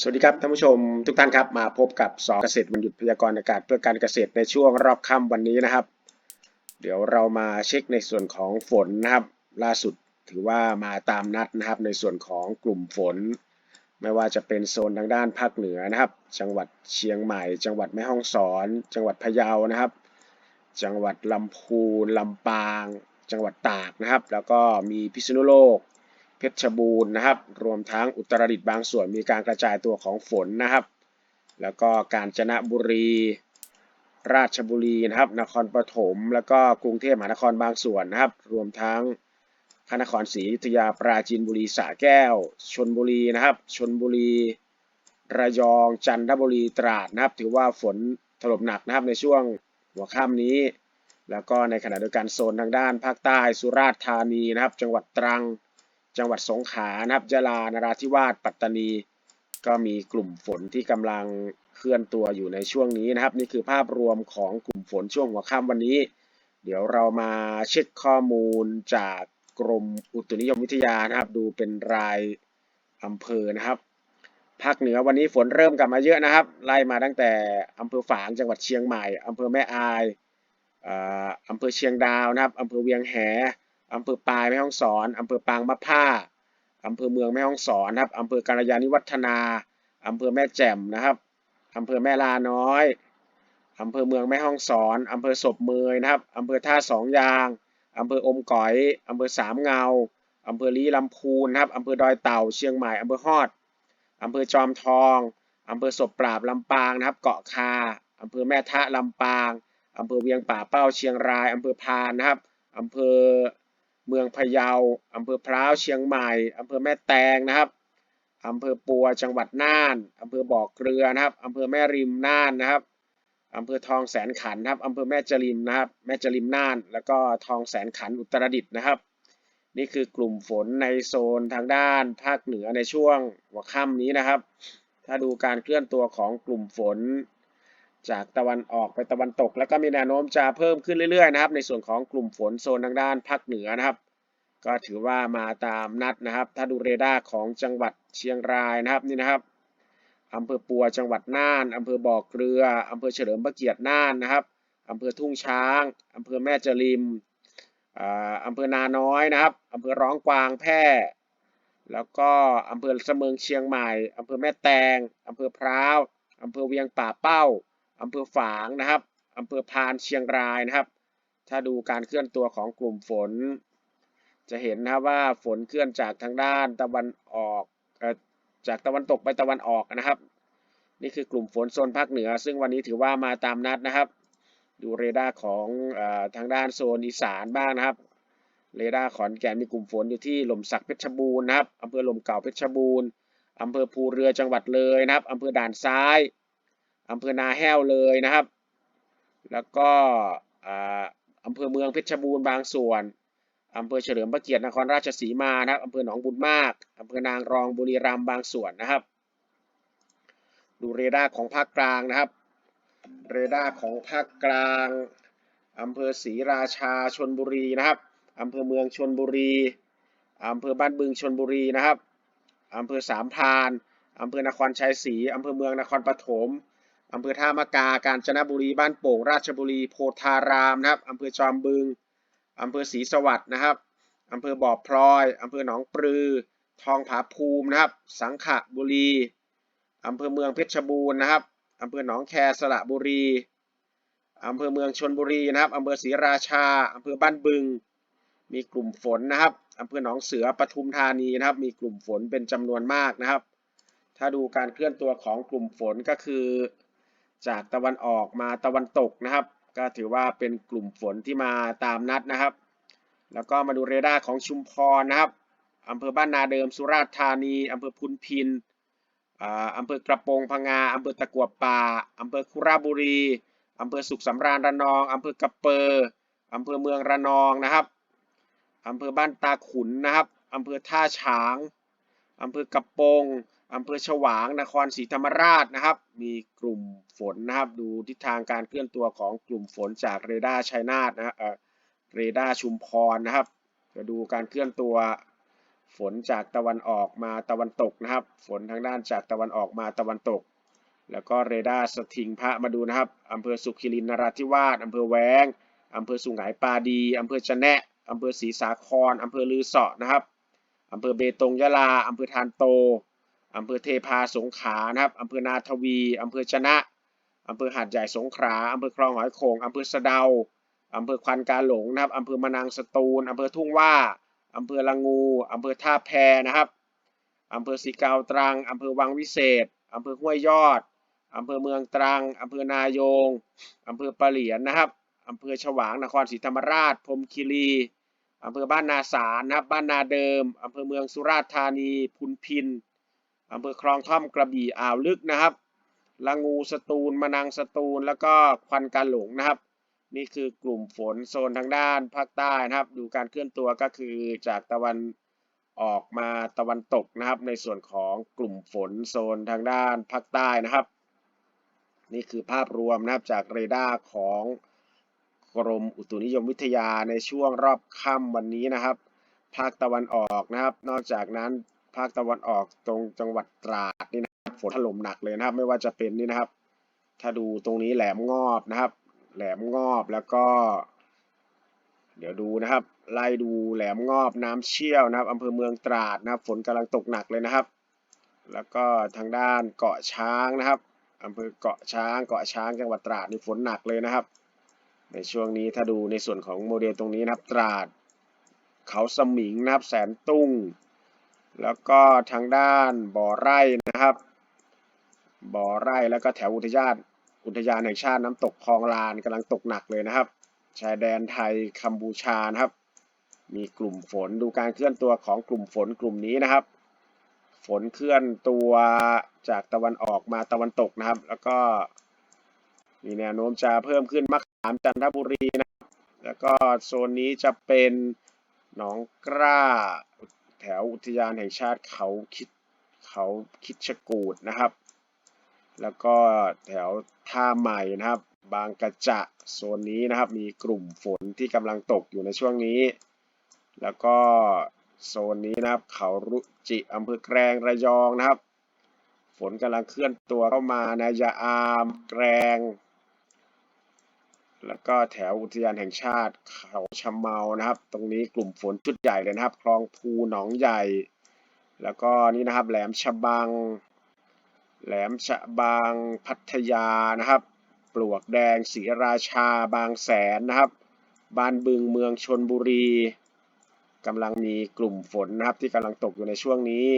สวัสดีครับท่านผู้ชมทุกท่านครับมาพบกับสอเกษตรวันหยุดพยากรณ์อากาศเพื่อการเกษตรในช่วงรอบค่ำวันนี้นะครับ เดี๋ยวเรามาเช็คในส่วนของฝนนะครับ ล่าสุดถือว่ามาตามนัดนะครับ ในส่วนของกลุ่มฝน ไม่ว่าจะเป็นโซนทางด้านภาคเหนือนะครับ จังหวัดเชียงใหม่ จังหวัดแม่ฮ่องสอน จังหวัดพะเยานะครับ จังหวัดลำพูนลำปาง จังหวัดตากนะครับ แล้วก็มีพิษณุโลก เพชรบูรณ์นะครับ รวมทั้งอุตรดิตถ์บางส่วนมีการกระจายตัวของฝนนะครับ แล้วก็กาญจนบุรี ราชบุรีนะครับ นครปฐม แล้วก็กรุงเทพมหานครบางส่วนนะครับ รวมทั้งพระนครศรีอยุธยา ปราจีนบุรี สระแก้ว ชนบุรีนะครับ ชนบุรี ระยอง จันทบุรี ตราดนะครับ ถือว่าฝนถล่มหนักนะครับในช่วงหัวค่ำนี้ แล้วก็ในขณะเดียวกันโซนทางด้านภาคใต้ สุราษฎร์ธานีนะครับ จังหวัดตรัง จังหวัดสงขลานะครับยะลานราธิวาสปัตตานี ก็มีกลุ่มฝนที่กำลังเคลื่อนตัวอยู่ในช่วงนี้นะครับ นี่คือภาพรวมของกลุ่มฝนช่วงหัวค่ำวันนี้ เดี๋ยวเรามาเช็คข้อมูลจากกรมอุตุนิยมวิทยานะครับ ดูเป็นรายอำเภอนะครับภาคเหนือวันนี้ฝนเริ่มกลับมาเยอะนะครับ ไล่มาตั้งแต่อำเภอฝางจังหวัดเชียงใหม่อำเภอแม่อายอ่าอำเภอเชียงดาวนะครับอำเภอเวียงแห อำเภอปายแม่ฮ่องสอนอำเภอปางมะผ้าอำเภอเมืองแม่ฮ่องสอนนะครับอำเภอกาลยานิวัฒนาอำเภอแม่แจ่มนะครับอำเภอแม่ลาน้อยอำเภอเมืองแม่ฮ่องสอนอำเภอศพเมยนะครับอำเภอท่าสองยางอำเภออมก๋อยอำเภอสามเงาอำเภอลีลำพูนครับอำเภอดอยเต่าเชียงใหม่อำเภอฮอดอำเภอจอมทองอำเภอศพปราบลำปางนะครับ เกาะคาอำเภอแม่ทะลำปางอำเภอเวียงป่าเป้าเชียงรายอำเภอพานนะครับอำเภอ เมืองพะเยาอำเภอพร้าวเชียงใหม่อำเภอแม่แตงนะครับอำเภอปัวจังหวัดน่านอำเภอบ่อเกลือนะครับอำเภอแม่ริมน่านนะครับอำเภอทองแสนขันนะครับอำเภอแม่จริมนะครับแม่จริมน่าน แล้วก็ทองแสนขันอุตรดิตถ์นะครับ นี่คือกลุ่มฝนในโซนทางด้านภาคเหนือในช่วงหัวค่ำนี้นะครับ ถ้าดูการเคลื่อนตัวของกลุ่มฝน จากตะวันออกไปตะวันตก แล้วก็มีแนวโน้มจะเพิ่มขึ้นเรื่อยๆนะครับ ในส่วนของกลุ่มฝนโซนทางด้านภาคเหนือนะครับ ก็ถือว่ามาตามนัดนะครับ ถ้าดูเรดาร์ของจังหวัดเชียงรายนะครับนี่นะครับอำเภอปัวจังหวัดน่านอำเภอบ่อเกลืออำเภอเฉลิมพระเกียรติน่านนะครับอำเภอทุ่งช้างอำเภอแม่จริมอำเภอนาน้อยนะครับอำเภอร้องกวางแพร่ แล้วก็อำเภอเสมิงเชียงใหม่อำเภอแม่แตงอำเภอพร้าวอำเภอเวียงป่าเป้า อำเภอฝางนะครับอำเภอพานเชียงรายนะครับ ถ้าดูการเคลื่อนตัวของกลุ่มฝน จะเห็นนะว่าฝนเคลื่อนจากทางด้านตะวันออกจากตะวันตกไปตะวันออกนะครับ นี่คือกลุ่มฝนโซนภาคเหนือ ซึ่งวันนี้ถือว่ามาตามนัดนะครับ ดูเรดาร์ของอทางด้านโซนอีสานบ้างนะครับ เรดาร์ขอนแก่นมีกลุ่มฝนอยู่ที่หล่มสักเพชรบูรณ์นะครับอำเภอหล่มเก่าเพชรบูรณ์อำเภอภูเรือจังหวัดเลยนะครับอำเภอด่านซ้าย อำเภอนาแห้วเลยนะครับ แล้วก็อำเภอเมืองเพชรบูรณ์บางส่วนอำเภอเฉลิมพระเกียรตินครราชสีมานะครับอำเภอหนองบุญมากอำเภอนางรองบุรีรัมย์บางส่วนนะครับ ดูเรดาร์ของภาคกลางนะครับ เรดาร์ของภาคกลางอำเภอศรีราชาชนบุรีนะครับอำเภอเมืองชนบุรีอำเภอบ้านบึงชนบุรีนะครับอำเภอสามพานอำเภอนครชัยศรีอำเภอเมืองนครปฐม อำเภอท่ามะกา กาญจนบุรี บ้านโป่ง ราชบุรี โพธารามนะครับอำเภอจอมบึงอำเภอศรีสวัสดิ์นะครับอำเภอบ่อพลอยอำเภอหนองปลือ ทองผาภูมินะครับ สังขะบุรีอำเภอเมืองเพชรบูรณ์นะครับอำเภอหนองแคสระบุรีอำเภอเมืองชนบุรีนะครับอำเภอศรีราชาอำเภอบ้านบึง มีกลุ่มฝนนะครับอำเภอหนองเสือปทุมธานีนะครับ มีกลุ่มฝนเป็นจำนวนมากนะครับ ถ้าดูการเคลื่อนตัวของกลุ่มฝนก็คือ จากตะวันออกมาตะวันตกนะครับ ก็ถือว่าเป็นกลุ่มฝนที่มาตามนัดนะครับ แล้วก็มาดูเรดาร์ของชุมพรนะครับอำเภอบ้านนาเดิมสุราษฎร์ธานีอำเภอพุนพินอ่าอำเภอกระโปรงพังงาอำเภอตะกัวป่าอำเภอคุระบุรีอำเภอสุขสำราญระนองอำเภอกระเปอร์อำเภอเมืองระนองนะครับอำเภอบ้านตาขุนนะครับอำเภอท่าฉางอำเภอกระโปง อำเภอฉวางนครศรีธรรมราชนะครับ มีกลุ่มฝนนะครับ ดูทิศทางการเคลื่อนตัวของกลุ่มฝนจากเรดาร์ชัยนาทนะเออเรดาร์ชุมพรนะครับจะดูการเคลื่อนตัวฝนจากตะวันออกมาตะวันตกนะครับ ฝนทางด้านจากตะวันออกมาตะวันตก แล้วก็เรดาร์สถิงพระมาดูนะครับอำเภอสุขิรินนราธิวาสอำเภอแวงอำเภอสุไหงปาดีอำเภอจะแนะอำเภอศรีสาครอำเภอลือเสาะนะครับอำเภอเบตงยะลาอำเภอทานโต อำเภอเทพาสงขลานะครับอำเภอนาทวีอำเภอชนะอำเภอหาดใหญ่สงขลาอำเภอคลองหอยโขงอำเภอสะเดาอำเภอควันกาหลงนะครับอำเภอมะนางสตูลอำเภอทุ่งว่าอำเภอละงูอำเภอท่าแพนะครับอำเภอสีเกาตรังอำเภอวังวิเศษอำเภอห้วยยอดอำเภอเมืองตรังอำเภอนายงอำเภอปะเหลียนนะครับอำเภอฉวางนครศรีธรรมราชพรมคีรีอำเภอบ้านนาสารนะครับบ้านนาเดิมอำเภอเมืองสุราษฎร์ธานีพุนพิน อำเภอคลองท่อมกระบี่อ่าวลึกนะครับละงูสตูลมะนังสตูล แล้วก็ควันกาหลงนะครับ นี่คือกลุ่มฝนโซนทางด้านภาคใต้นะครับ ดูการเคลื่อนตัวก็คือจากตะวันออกมาตะวันตกนะครับ ในส่วนของกลุ่มฝนโซนทางด้านภาคใต้นะครับ นี่คือภาพรวมนะครับจากเรดาร์ของกรมอุตุนิยมวิทยาในช่วงรอบค่ำวันนี้นะครับ ภาคตะวันออกนะครับ นอกจากนั้น ภาคตะวันออกตรงจังหวัดตราดนี่นะครับฝนถล่มหนักเลยนะครับ ไม่ว่าจะเป็นนี่นะครับ ถ้าดูตรงนี้แหลมงอบนะครับ แหลมงอบแล้วก็ เดี๋ยวดูนะครับ ไล่ดูแหลมงอบน้ำเชี่ยวนะครับอำเภอเมืองตราดนะครับ ฝนกำลังตกหนักเลยนะครับ แล้วก็ทางด้านเกาะช้างนะครับอำเภอเกาะช้างเกาะช้างจังหวัดตราดนี่ฝนหนักเลยนะครับ ในช่วงนี้ถ้าดูในส่วนของโมเดลตรงนี้นะครับตราด เขาสมิงนะครับแสนตุ้ง แล้วก็ทางด้านบ่อไร่นะครับ บ่อไร่แล้วก็แถวอุทยานอุทยานแห่งชาติน้ำตกคลองลานกำลังตกหนักเลยนะครับ ชายแดนไทยกัมพูชานะครับ มีกลุ่มฝนดูการเคลื่อนตัวของกลุ่มฝนกลุ่มนี้นะครับ ฝนเคลื่อนตัวจากตะวันออกมาตะวันตกนะครับ แล้วก็มีแนวโน้มจะเพิ่มขึ้นมะขามจันทบุรีนะครับ แล้วก็โซนนี้จะเป็นหนองกล้า แถวอุทยานแห่งชาติเขาคิดเขาคิดชะกูดนะครับ แล้วก็แถวท่าใหม่นะครับ บางกระจะโซนนี้นะครับ มีกลุ่มฝนที่กำลังตกอยู่ในช่วงนี้ แล้วก็โซนนี้นะครับ เขารุจิอำเภอแกลงระยองนะครับ ฝนกำลังเคลื่อนตัวเข้ามานะยาอามแกลง แล้วก็แถวอุทยานแห่งชาติเขาชะเมานะครับ ตรงนี้กลุ่มฝนชุดใหญ่เลยนะครับ คลองภูหนองใหญ่ แล้วก็นี่นะครับแหลมฉบัง แหลมฉบังพัทยานะครับ ปลวกแดงศรีราชาบางแสนนะครับ บ้านบึงเมืองชนบุรีกำลังมีกลุ่มฝนนะครับ ที่กำลังตกอยู่ในช่วงนี้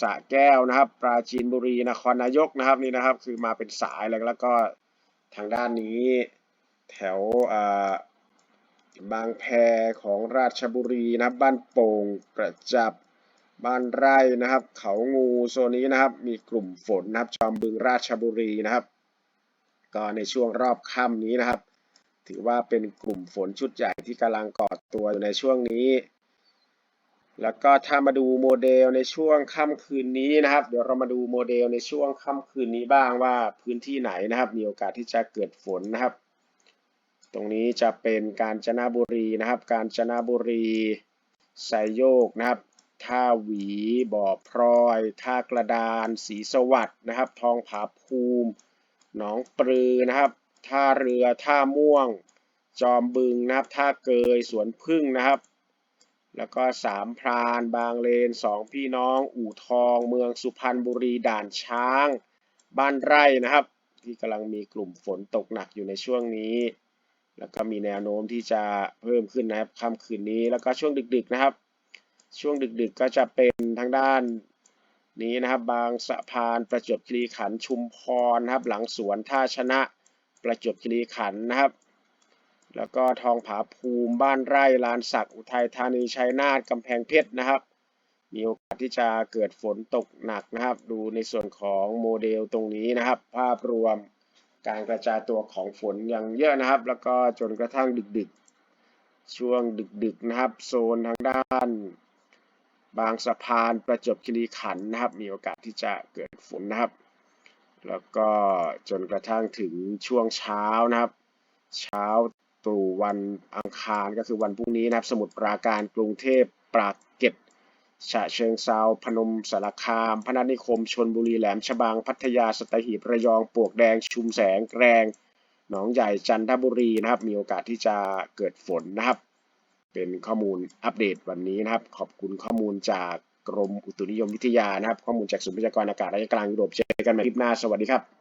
สระแก้วนะครับ ปราจีนบุรีนครนายกนะครับนี่นะครับ คือมาเป็นสายเลยแล้วก็ทางด้านนี้ ถวบางแพของราชบุรีนะครับ บ้านโป่งประจับบ้านไร่นะครับ เขางูโซนนี้นะครับ มีกลุ่มฝนนะครับ จอมบึงราชบุรีนะครับ ก็ในช่วงรอบค่ำนี้นะครับ ถือว่าเป็นกลุ่มฝนชุดใหญ่ที่กำลังก่อตัวอยู่ในช่วงนี้ แล้วก็ถ้ามาดูโมเดลในช่วงค่ำคืนนี้นะครับ เดี๋ยวเรามาดูโมเดลในช่วงค่ำคืนนี้บ้างว่าพื้นที่ไหนนะครับ มีโอกาสที่จะเกิดฝนนะครับ ตรงนี้จะเป็นกาญจนบุรีนะครับ กาญจนบุรีไซโยกนะครับท่าหวีบ่อพลอยท่ากระดานศรีสวัสด์นะครับ ทองผาภูมิหนองปลือนะครับ ท่าเรือท่าม่วง จอมบึงนะครับ ท่าเกยสวนพึ่งนะครับ แล้วก็สามพรานบางเลนสองพี่น้อง อู่ทอง เมืองสุพรรณบุรีด่านช้าง บ้านไร่นะครับ ที่กำลังมีกลุ่มฝนตกหนักอยู่ในช่วงนี้ แล้วก็มีแนวโน้มที่จะเพิ่มขึ้นนะครับค่ำคืนนี้แล้วก็ช่วงดึกๆนะครับ ช่วงดึกๆก็จะเป็นทางด้านนี้นะครับ บางสะพานประจวบคีรีขันธ์ชุมพรนะครับ หลังสวนท่าชนะประจวบคีรีขันธ์นะครับ แล้วก็ทองผาภูมิบ้านไร่ลานสักอุทัยธานีชัยนาทกำแพงเพชรนะครับ มีโอกาสที่จะเกิดฝนตกหนักนะครับ ดูในส่วนของโมเดลตรงนี้นะครับ ภาพรวม การกระจายตัวของฝนอย่างเยอะนะครับ แล้วก็จนกระทั่งดึกๆ ช่วงดึกๆนะครับ โซนทางด้าน บางสะพานประจวบคีรีขันธ์นะครับ มีโอกาสที่จะเกิดฝนนะครับ แล้วก็จนกระทั่งถึงช่วงเช้านะครับ เช้าตู่วันอังคารก็คือวันพรุ่งนี้นะครับ สมุทรปราการกรุงเทพปราก ฉะเชิงเซาพนมสารคาม พนัสนิคมชนบุรีแหลมฉบังพัทยาสตหีบระยองปวกแดงชุมแสงแกลงหนองใหญ่จันทบุรีนะครับ มีโอกาสที่จะเกิดฝนนะครับ เป็นข้อมูลอัปเดตวันนี้นะครับ ขอบคุณข้อมูลจากกรมอุตุนิยมวิทยานะครับ ข้อมูลจากศูนย์พยากรณ์อากาศระยะกลางยุโรปเจอกันใหม่คลิปหน้าสวัสดีครับ